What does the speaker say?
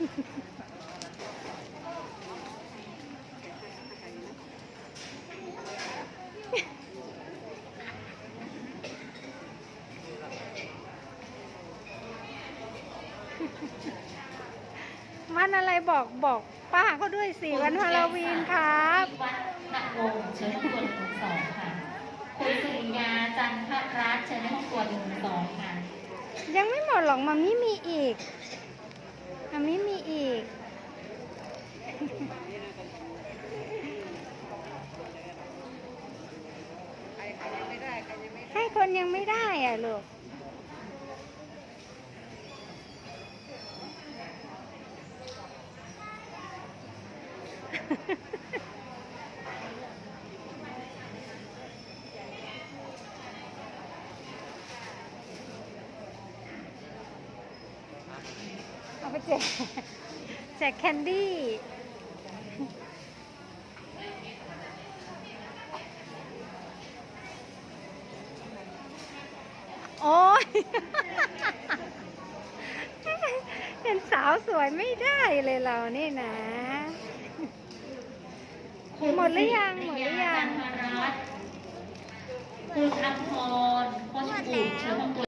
วันอะไรบอกบอกป้าเขาด้วยสิวันฮาโลวีนครับที่วัดนวงศ์เชิญห้องตัวหนึ่งสองค่ะ คุณสุริยาจันทรัตน์เชิญห้องตัวหนึ่งสองค่ะ ยังไม่หมดหรอกมามี่มีอีกมามี่มีอีก ให้คนยังไม่ได้อะลูกเอาไปแจกแจกแคนดี้ โอ้ยเป็นสาวสวยไม่ได้เลยเรานี่นะหมดหรือยังหมดหรือยังคุณสุริยาจันทรัตน์คุณอัมพรโคชกุลเชิญห้องตัว